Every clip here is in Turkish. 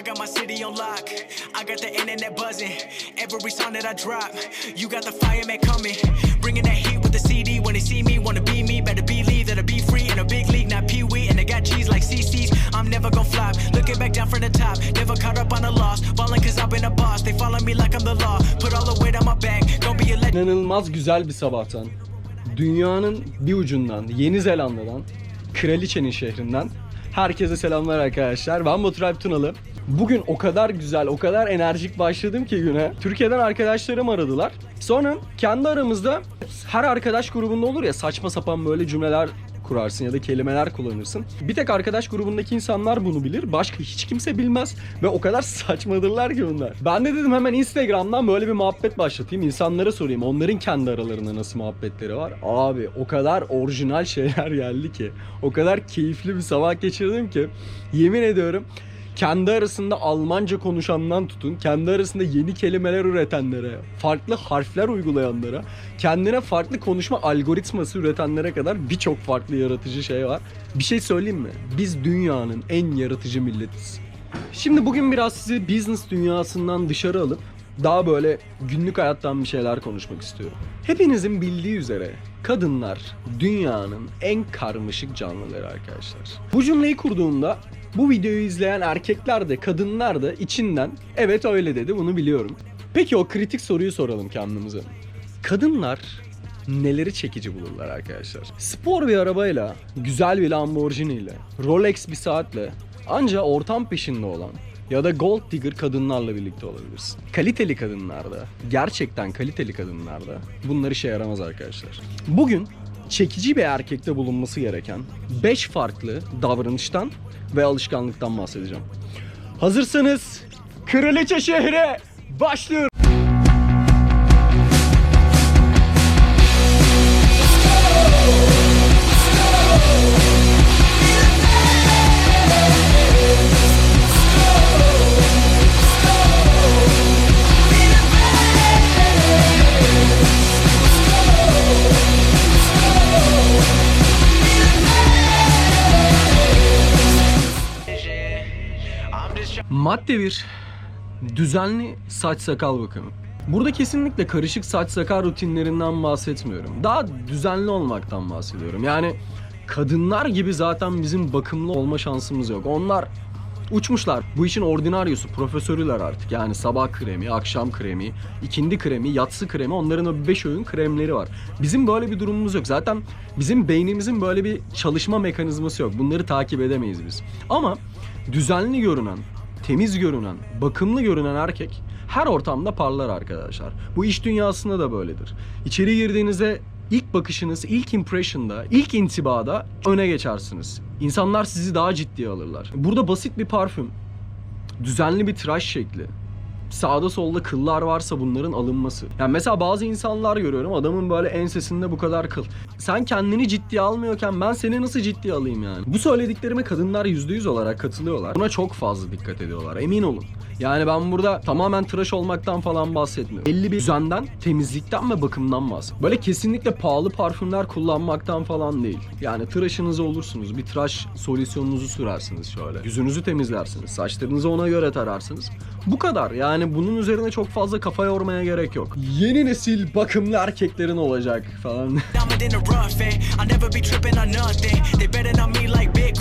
I got my city on lock. I got the internet buzzing. Every song that I drop, you got the fireman coming. Bringing that heat with the CD. When they see me, wanna be me. Better believe that I be free in a big league, not Pee Wee. And they got G's like CC's. I'm never gonna flop. Looking back down from the top. Never caught up on a loss. Ballin' cause I've been a boss. They follow me like I'm the law. Put all the weight on my back. Gonna be a legend. Güzel bir sabahtan. Dünyanın bir ucundan, Yeni Zelanda'dan, Kraliçenin şehrinden herkese selamlar arkadaşlar. Ben Batur Alp Tunalı. Bugün o kadar güzel, o kadar enerjik başladım ki güne. Türkiye'den arkadaşlarım aradılar. Sonra kendi aramızda her arkadaş grubunda olur ya saçma sapan böyle cümleler kurarsın ya da kelimeler kullanırsın. Bir tek arkadaş grubundaki insanlar bunu bilir. Başka hiç kimse bilmez. Ve o kadar saçmadırlar ki bunlar. Ben de dedim hemen Instagram'dan böyle bir muhabbet başlatayım. İnsanlara sorayım. Onların kendi aralarında nasıl muhabbetleri var. Abi o kadar orijinal şeyler geldi ki. O kadar keyifli bir sabah geçirdim ki. Yemin ediyorum kendi arasında Almanca konuşandan tutun, kendi arasında yeni kelimeler üretenlere, farklı harfler uygulayanlara, kendine farklı konuşma algoritması üretenlere kadar birçok farklı yaratıcı şey var. Bir şey söyleyeyim mi? Biz dünyanın en yaratıcı milletiz. Şimdi bugün biraz sizi business dünyasından dışarı alıp daha böyle günlük hayattan bir şeyler konuşmak istiyorum. Hepinizin bildiği üzere kadınlar dünyanın en karmaşık canlıları arkadaşlar. Bu cümleyi kurduğumda bu videoyu izleyen erkekler de kadınlar da içinden evet öyle dedi bunu biliyorum. Peki o kritik soruyu soralım kendimize. Kadınlar neleri çekici bulurlar arkadaşlar? Spor bir arabayla, güzel bir Lamborghini ile, Rolex bir saatle anca ortam peşinde olan ya da gold digger kadınlarla birlikte olabilirsin. Kaliteli kadınlarda, gerçekten kaliteli kadınlarda bunlar işe yaramaz arkadaşlar. Bugün çekici bir erkekte bulunması gereken 5 farklı davranıştan ve alışkanlıktan bahsedeceğim. Hazırsanız Kraliçe şehre başlıyor. Madde 1. Düzenli saç sakal bakımı. Burada kesinlikle karışık saç sakal rutinlerinden bahsetmiyorum. Daha düzenli olmaktan bahsediyorum. Yani kadınlar gibi zaten bizim bakımlı olma şansımız yok. Onlar uçmuşlar. Bu işin ordinaryosu, profesörüler artık. Yani sabah kremi, akşam kremi, ikindi kremi, yatsı kremi onların o 5 öğün kremleri var. Bizim böyle bir durumumuz yok. Zaten bizim beynimizin böyle bir çalışma mekanizması yok. Bunları takip edemeyiz biz. Ama düzenli görünen, temiz görünen, bakımlı görünen erkek her ortamda parlar arkadaşlar. Bu iş dünyasında da böyledir. İçeri girdiğinizde ilk bakışınız, ilk impression'da, ilk intibada öne geçersiniz. İnsanlar sizi daha ciddiye alırlar. Burada basit bir parfüm, düzenli bir tıraş şekli, sağda solda kıllar varsa bunların alınması. Yani mesela bazı insanlar görüyorum adamın böyle ensesinde bu kadar kıl. Sen kendini ciddiye almıyorken ben seni nasıl ciddiye alayım yani? Bu söylediklerime kadınlar %100 olarak katılıyorlar. Buna çok fazla dikkat ediyorlar emin olun. Yani ben burada tamamen tıraş olmaktan falan bahsetmiyorum. Belli bir düzenden, temizlikten ve bakımdan bahsediyorum. Böyle kesinlikle pahalı parfümler kullanmaktan falan değil. Yani tıraşınızı olursunuz. Bir tıraş solüsyonunuzu sürersiniz şöyle. Yüzünüzü temizlersiniz. Saçlarınızı ona göre tararsınız. Bu kadar. Yani bunun üzerine çok fazla kafa yormaya gerek yok. Yeni nesil bakımlı erkeklerin olacak falan.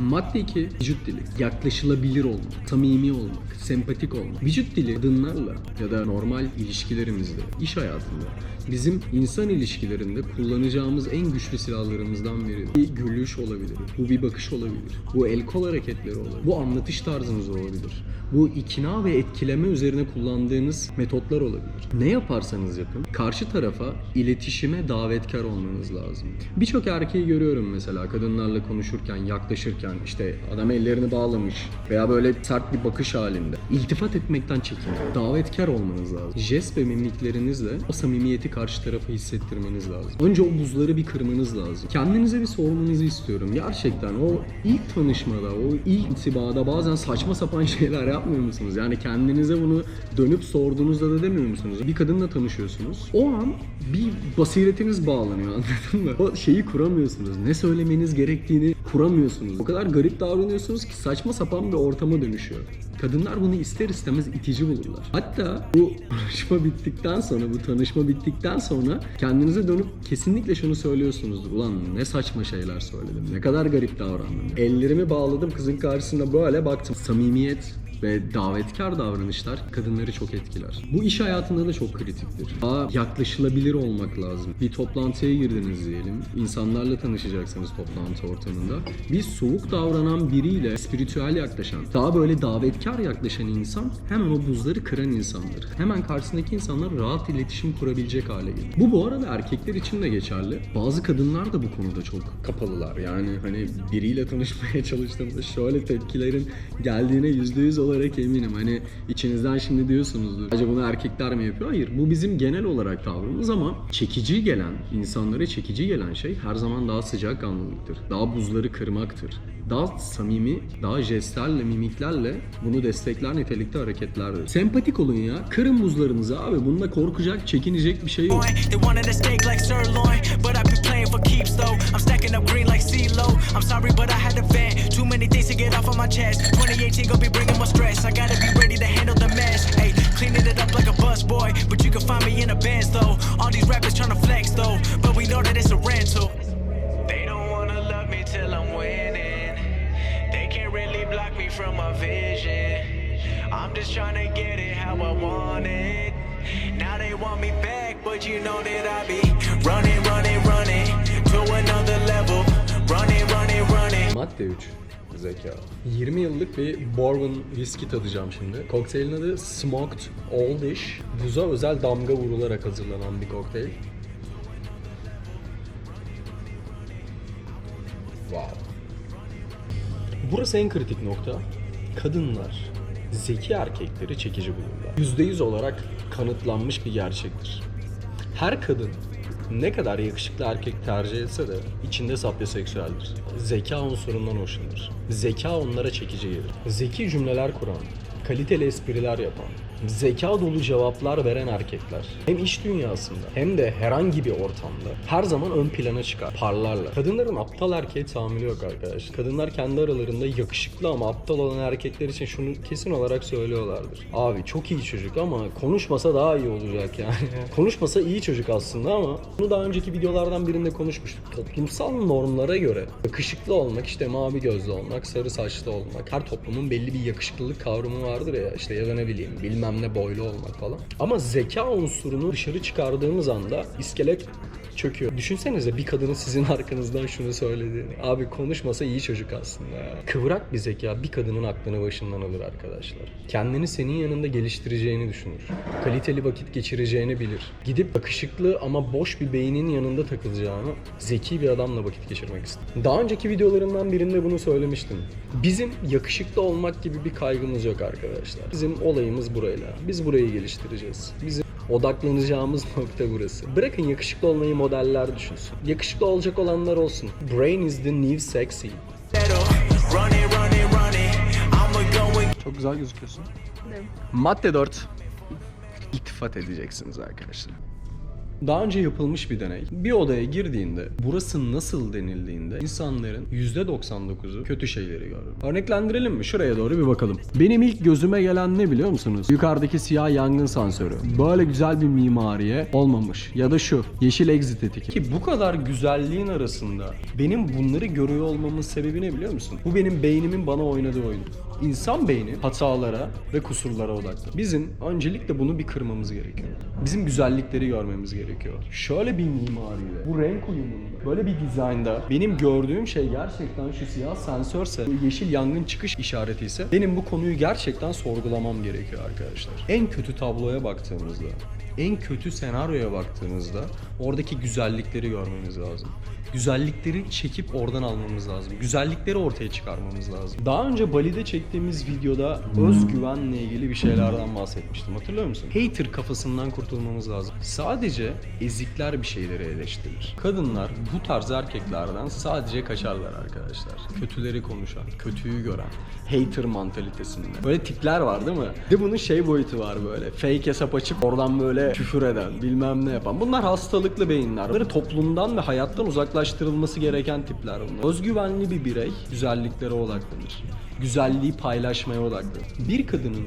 Madde 2. Vücut dili. Yaklaşılabilir olmak, samimi olmak, sempatik olmak. Vücut dili kadınlarla ya da normal ilişkilerimizde, iş hayatında bizim insan ilişkilerinde kullanacağımız en güçlü silahlarımızdan biri. Bir gülüş olabilir, bu bir bakış olabilir, bu el kol hareketleri olabilir, bu anlatış tarzınız olabilir. Bu ikna ve etkileme üzerine kullandığınız metotlar olabilir. Ne yaparsanız yapın, karşı tarafa iletişime davetkar olmanız lazım. Birçok erkeği görüyorum mesela kadınlarla konuşurken, yaklaşırken işte adam ellerini bağlamış veya böyle sert bir bakış halinde. İltifat etmekten çekinin. Davetkar olmanız lazım. Jest ve mimiklerinizle o samimiyeti karşı tarafa hissettirmeniz lazım. Önce o buzları bir kırmanız lazım. Kendinize bir sormanızı istiyorum. Gerçekten o ilk tanışmada, o ilk intibada bazen saçma sapan şeyler yapmıyor musunuz? Yani kendinize bunu dönüp sorduğunuzda da demiyor musunuz? Bir kadınla tanışıyorsunuz. O an bir basiretiniz bağlanıyor anladın mı? O şeyi kuramıyorsunuz. Ne söylemeniz gerektiğini kuramıyorsunuz. O kadar garip davranıyorsunuz ki saçma sapan bir ortama dönüşüyor. Kadınlar bunu ister istemez itici bulurlar. Hatta bu konuşma bittikten sonra, bu tanışma bittikten sonra kendinize dönüp kesinlikle şunu söylüyorsunuzdur. Ulan ne saçma şeyler söyledim, ne kadar garip davrandım. Ellerimi bağladım kızın karşısında böyle baktım. Samimiyet ve davetkar davranışlar kadınları çok etkiler. Bu iş hayatında da çok kritiktir. Daha yaklaşılabilir olmak lazım. Bir toplantıya girdiniz diyelim. İnsanlarla tanışacaksınız toplantı ortamında. Bir soğuk davranan biriyle spiritüel yaklaşan, daha böyle davetkar yaklaşan insan hemen o buzları kıran insandır. Hemen karşısındaki insanlar rahat iletişim kurabilecek hale gelir. Bu bu arada erkekler için de geçerli. Bazı kadınlar da bu konuda çok kapalılar. Yani hani biriyle tanışmaya çalıştığımda şöyle tepkilerin geldiğine yüzde yüz olarak eminim. Hani içinizden şimdi diyorsunuzdur. Acaba bunu erkekler mi yapıyor? Hayır. Bu bizim genel olarak tavrımız ama çekici gelen, insanlara çekici gelen şey her zaman daha sıcakkanlılıktır. Daha buzları kırmaktır. Daha samimi, daha jestlerle, mimiklerle bunu destekler nitelikte hareketlerdir. Sempatik olun ya. Kırın buzlarınızı abi. Bunda korkacak, çekinecek bir şey yok. For keeps though. I'm stacking up green like CeeLo. I'm sorry, but I had to vent. Too many things to get off of my chest. 2018 gonna be bringing more stress. I gotta be ready to handle the mess. Hey, cleaning it up like a bus boy, but you can find me in a Benz though. All these rappers tryna flex though, but we know that it's a rental. They don't wanna love me till I'm winning. They can't really block me from my vision. I'm just trying to get it how I want it. Now they want me back, but you know that I be running, running Madde 3. Zeka. 20 yıllık bir bourbon viski tadacağım şimdi. Kokteylin adı Smoked Oldish. Buza özel damga vurularak hazırlanan bir kokteyl. Wow. Burası en kritik nokta. Kadınlar zeki erkekleri çekici bulurlar. %100 olarak kanıtlanmış bir gerçektir. Her kadın ne kadar yakışıklı erkek tercih etse de içinde sapyoseksüeldir. Zeka unsurundan hoşlanır. Zeka onlara çekici gelir. Zeki cümleler kuran, kaliteli espriler yapan, zeka dolu cevaplar veren erkekler hem iş dünyasında hem de herhangi bir ortamda her zaman ön plana çıkar, parlarlar. Kadınların aptal erkeğe tahammülü yok arkadaş. Kadınlar kendi aralarında yakışıklı ama aptal olan erkekler için şunu kesin olarak söylüyorlardır. Abi çok iyi çocuk ama konuşmasa daha iyi olacak yani. konuşmasa iyi çocuk aslında ama bunu daha önceki videolardan birinde konuşmuştuk. Toplumsal normlara göre yakışıklı olmak işte mavi gözlü olmak, sarı saçlı olmak. Her toplumun belli bir yakışıklılık kavramı vardır ya işte ya da ne bileyim bilmem ne boylu olmak falan. Ama zeka unsurunu dışarı çıkardığımız anda iskelet çöküyor. Düşünsenize bir kadının sizin arkanızdan şunu söylediğini. Abi konuşmasa iyi çocuk aslında ya. Kıvrak bir zeka bir kadının aklını başından alır arkadaşlar. Kendini senin yanında geliştireceğini düşünür. Kaliteli vakit geçireceğini bilir. Gidip yakışıklı ama boş bir beynin yanında takılacağını zeki bir adamla vakit geçirmek ister. Daha önceki videolarımdan birinde bunu söylemiştim. Bizim yakışıklı olmak gibi bir kaygımız yok arkadaşlar. Bizim olayımız burayla. Biz burayı geliştireceğiz. Bizim Odaklanacağımız nokta burası. Bırakın yakışıklı olmayı modeller düşünsün. Yakışıklı olacak olanlar olsun. Brain is the new sexy. Çok güzel gözüküyorsun. Madde 4. İltifat edeceksiniz arkadaşlar. Daha önce yapılmış bir deney. Bir odaya girdiğinde burası nasıl denildiğinde insanların %99'u kötü şeyleri görür. Örneklendirelim mi? Şuraya doğru bir bakalım. Benim ilk gözüme gelen ne biliyor musunuz? Yukarıdaki siyah yangın sensörü. Böyle güzel bir mimariye olmamış. Ya da şu yeşil exit etiketi. Ki bu kadar güzelliğin arasında benim bunları görüyor olmamın sebebi ne biliyor musun? Bu benim beynimin bana oynadığı oyun. İnsan beyni hatalara ve kusurlara odaklı. Bizim öncelikle bunu bir kırmamız gerekiyor. Bizim güzellikleri görmemiz gerekiyor. Şöyle bir mimariyle, bu renk uyumunda, böyle bir dizaynda benim gördüğüm şey gerçekten şu siyah sensörse, yeşil yangın çıkış işareti ise benim bu konuyu gerçekten sorgulamam gerekiyor arkadaşlar. En kötü tabloya baktığımızda, en kötü senaryoya baktığımızda oradaki güzellikleri görmemiz lazım. Güzellikleri çekip oradan almamız lazım. Güzellikleri ortaya çıkarmamız lazım. Daha önce Bali'de çektiğimiz videoda özgüvenle ilgili bir şeylerden bahsetmiştim. Hatırlıyor musun? Hater kafasından kurtulmamız lazım. Sadece ezikler bir şeyleri eleştirir. Kadınlar bu tarz erkeklerden sadece kaçarlar arkadaşlar. Kötüleri konuşan, kötüyü gören, hater mantalitesinde. Böyle tipler var değil mi? De bunun şey boyutu var böyle. Fake hesap açıp oradan böyle işte küfür eden, bilmem ne yapan. Bunlar hastalıklı beyinler. Bunları toplumdan ve hayattan uzaklaştırılması gereken tipler bunlar. Özgüvenli bir birey güzelliklere odaklanır. Güzelliği paylaşmaya odaklanır. Bir kadının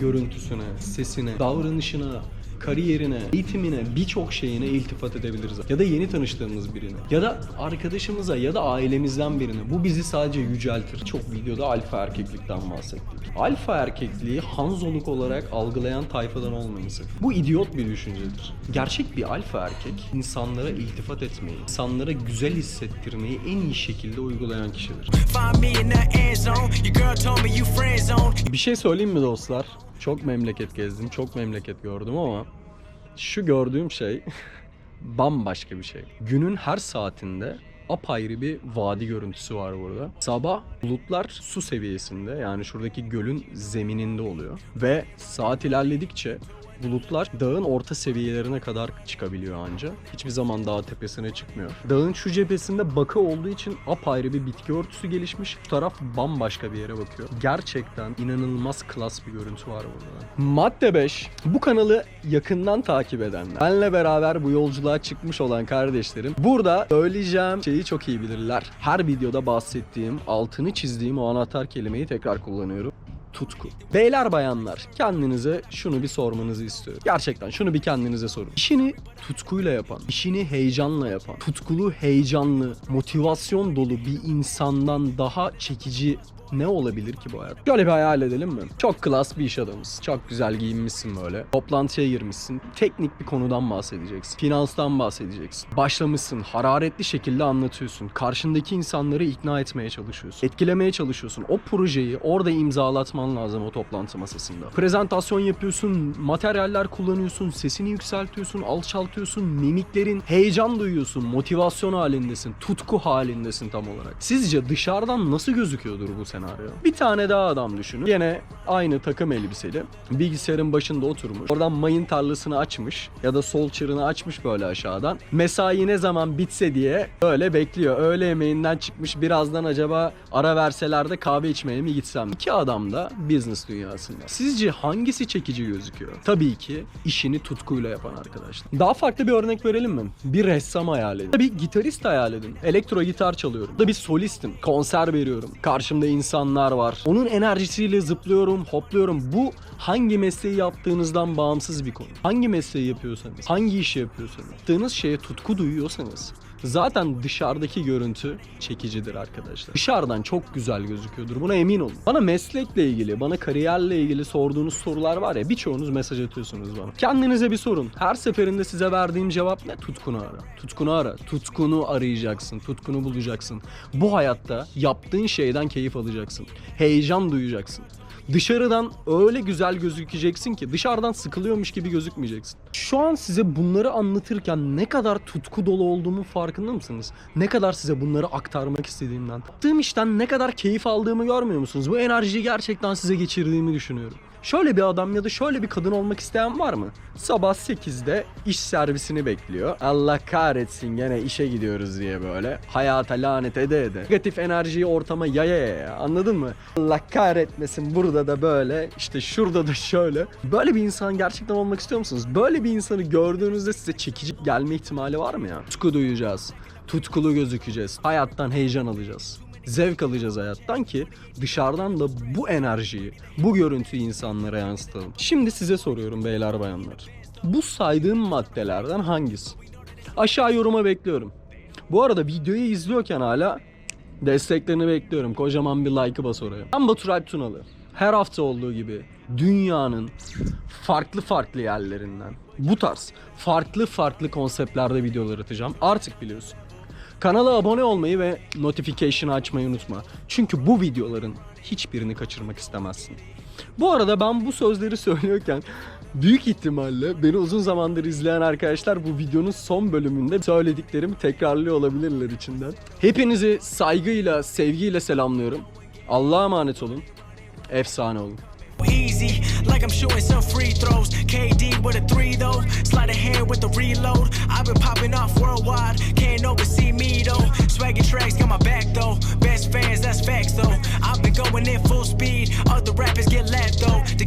görüntüsüne, sesine, davranışına, kariyerine, eğitimine, birçok şeyine iltifat edebiliriz. Ya da yeni tanıştığımız birine. Ya da arkadaşımıza ya da ailemizden birine. Bu bizi sadece yüceltir. Çok videoda alfa erkeklikten bahsettik. Alfa erkekliği hanzoluk olarak algılayan tayfadan olmayın sakın. Bu idiot bir düşüncedir. Gerçek bir alfa erkek insanlara iltifat etmeyi, insanlara güzel hissettirmeyi en iyi şekilde uygulayan kişidir. Bir şey söyleyeyim mi dostlar? Çok memleket gezdim, çok memleket gördüm ama şu gördüğüm şey bambaşka bir şey. Günün her saatinde apayrı bir vadi görüntüsü var burada. Sabah bulutlar su seviyesinde yani şuradaki gölün zemininde oluyor ve saat ilerledikçe bulutlar dağın orta seviyelerine kadar çıkabiliyor anca. Hiçbir zaman dağ tepesine çıkmıyor. Dağın şu cephesinde baka olduğu için apayrı bir bitki örtüsü gelişmiş. Bu taraf bambaşka bir yere bakıyor. Gerçekten inanılmaz klas bir görüntü var burada. Madde 5. Bu kanalı yakından takip edenler, benle beraber bu yolculuğa çıkmış olan kardeşlerim burada söyleyeceğim şeyi çok iyi bilirler. Her videoda bahsettiğim, altını çizdiğim o anahtar kelimeyi tekrar kullanıyorum tutku. Beyler bayanlar kendinize şunu bir sormanızı istiyorum. Gerçekten şunu bir kendinize sorun. İşini tutkuyla yapan, işini heyecanla yapan, tutkulu, heyecanlı, motivasyon dolu bir insandan daha çekici ne olabilir ki bu hayat? Şöyle bir hayal edelim mi? Çok klas bir iş adamısın. Çok güzel giyinmişsin böyle. Toplantıya girmişsin. Teknik bir konudan bahsedeceksin. Finanstan bahsedeceksin. Başlamışsın. Hararetli şekilde anlatıyorsun. Karşındaki insanları ikna etmeye çalışıyorsun. Etkilemeye çalışıyorsun. O projeyi orada imzalatman lazım o toplantı masasında. Prezentasyon yapıyorsun. Materyaller kullanıyorsun. Sesini yükseltiyorsun. Alçaltıyorsun. Mimiklerin heyecan duyuyorsun. Motivasyon halindesin. Tutku halindesin tam olarak. Sizce dışarıdan nasıl gözüküyordur bu senaryo? Bir tane daha adam düşünün. Yine aynı takım elbiseli. Bilgisayarın başında oturmuş. Oradan mayın tarlasını açmış. Ya da sol çırını açmış böyle aşağıdan. Mesai ne zaman bitse diye böyle bekliyor. Öğle yemeğinden çıkmış. Birazdan acaba ara verseler de kahve içmeye mi gitsem? İki adam da business dünyasında. Sizce hangisi çekici gözüküyor? Tabii ki işini tutkuyla yapan arkadaşlar. Daha farklı bir örnek verelim mi? Bir ressam hayal edin. Bir gitarist hayal edin. Elektro gitar çalıyorum. Da bir solistim. Konser veriyorum. Karşımda insanlar var. Onun enerjisiyle zıplıyorum, hopluyorum. Bu hangi mesleği yaptığınızdan bağımsız bir konu. Hangi mesleği yapıyorsanız, hangi işi yapıyorsanız, yaptığınız şeye tutku duyuyorsanız Zaten dışarıdaki görüntü çekicidir arkadaşlar. Dışarıdan çok güzel gözüküyordur. Buna emin olun. Bana meslekle ilgili, bana kariyerle ilgili sorduğunuz sorular var ya birçoğunuz mesaj atıyorsunuz bana. Kendinize bir sorun. Her seferinde size verdiğim cevap ne? Tutkunu ara. Tutkunu ara. Tutkunu arayacaksın. Tutkunu bulacaksın. Bu hayatta yaptığın şeyden keyif alacaksın. Heyecan duyacaksın. Dışarıdan öyle güzel gözükeceksin ki dışarıdan sıkılıyormuş gibi gözükmeyeceksin. Şu an size bunları anlatırken ne kadar tutku dolu olduğumun farkında mısınız? Ne kadar size bunları aktarmak istediğimden. Yaptığım işten ne kadar keyif aldığımı görmüyor musunuz? Bu enerjiyi gerçekten size geçirdiğimi düşünüyorum. Şöyle bir adam ya da şöyle bir kadın olmak isteyen var mı? Sabah 8'de iş servisini bekliyor. Allah kahretsin gene işe gidiyoruz diye böyle. Hayata lanet ede ede. Negatif enerjiyi ortama yaya yaya anladın mı? Allah kahretmesin burada da böyle işte şurada da şöyle. Böyle bir insan gerçekten olmak istiyor musunuz? Böyle bir insanı gördüğünüzde size çekici gelme ihtimali var mı ya? Tutku duyacağız. Tutkulu gözükeceğiz. Hayattan heyecan alacağız zevk alacağız hayattan ki dışarıdan da bu enerjiyi, bu görüntüyü insanlara yansıtalım. Şimdi size soruyorum beyler bayanlar. Bu saydığım maddelerden hangisi? Aşağı yoruma bekliyorum. Bu arada videoyu izliyorken hala desteklerini bekliyorum. Kocaman bir like'ı bas oraya. Ben Batur Alp Tunalı. Her hafta olduğu gibi dünyanın farklı farklı yerlerinden bu tarz farklı farklı konseptlerde videolar atacağım. Artık biliyorsun. Kanala abone olmayı ve notification açmayı unutma. Çünkü bu videoların hiçbirini kaçırmak istemezsin. Bu arada ben bu sözleri söylüyorken büyük ihtimalle beni uzun zamandır izleyen arkadaşlar bu videonun son bölümünde söylediklerimi tekrarlıyor olabilirler içinden. Hepinizi saygıyla, sevgiyle selamlıyorum. Allah'a emanet olun. Efsane olun. Easy, like I'm shooting some free throws. KD with a three though. Slide a hand with the reload. I've been popping off worldwide. Can't oversee me though. Swaggy tracks got my back though. Best fans, that's facts though. I've been going in full speed. Other rappers get lapped though.